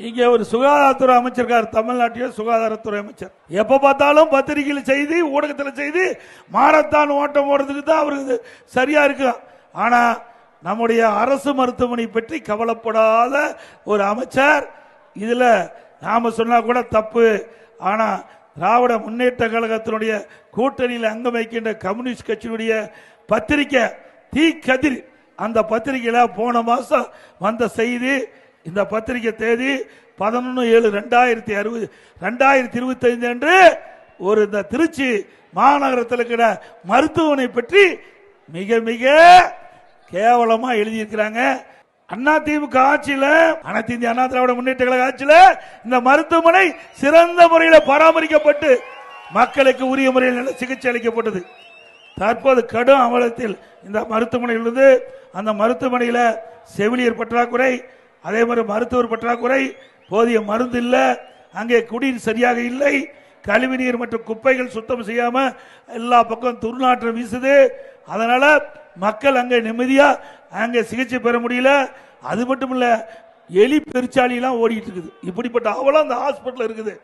இங்க ஒரு சுகாதாரத்துறை அமைச்சர் இருக்கார் தமிழ்நாட்டில் சுகாதாரத்துறை அமைச்சர். எப்ப பார்த்தாலும் பத்திரிகையில செய்தி ஊடகத்துல செய்தி மாரத்தான் ஓட்டம் ஓடுறதுக்கு தான் அவருக்கு சரியா இருக்கு ஆனா நம்முடைய அரசு மருத்துவமனை பற்றி கவலைப்படாத ஒரு அமைச்சர் இதுல நாம சொன்னா கூட தப்பு. ஆனா திராவிட முன்னேற்ற கழகத்தினுடைய கூட்டணியில் அங்கம் வைக்கின்ற கம்யூனிஸ்ட் கட்சியினுடைய பத்திரிக்கை தீ கதிர் அந்த பத்திரிகையில போன மாசம் வந்த செய்தி இந்த பத்திரிகை தேதி பதினொன்று ஏழு ரெண்டாயிரத்தி அறுபது ரெண்டாயிரத்தி இருபத்தி அன்று ஒரு இந்த திருச்சி மாநகரத்தில் இருக்கிற மருத்துவமனை பற்றி மிக மிக கேவலமா எழுதியிருக்கிறாங்க. அண்ணா திமுக ஆட்சியில் அனைத்து இந்திய அண்ணா திராவிட முன்னேற்ற கழக ஆட்சியில் இந்த மருத்துவமனை சிறந்த முறையில் பராமரிக்கப்பட்டு மக்களுக்கு உரிய முறையில் நல்ல சிகிச்சை அளிக்கப்பட்டது. தற்போது கடும் அமலத்தில் இந்த மருத்துவமனையிலிருந்து அந்த மருத்துவமனையில் செவிலியர் பற்றாக்குறை அதே மாதிரி மருத்துவர் பற்றாக்குறை போதிய மருந்து இல்லை அங்கே குடிநீர் சரியாக இல்லை கழிவு நீர் மற்றும் குப்பைகள் சுத்தம் செய்யாம எல்லா பக்கம் துர்நாற்றம் வீசுது. அதனால மக்கள் அங்கே நிம்மதியா அங்கே சிகிச்சை பெற முடியல. அது மட்டும் இல்ல எலி பெருச்சாலி எல்லாம் ஓடிட்டு இருக்குது. இப்படிப்பட்ட அவலம் அந்த ஹாஸ்பிட்டல் இருக்குது.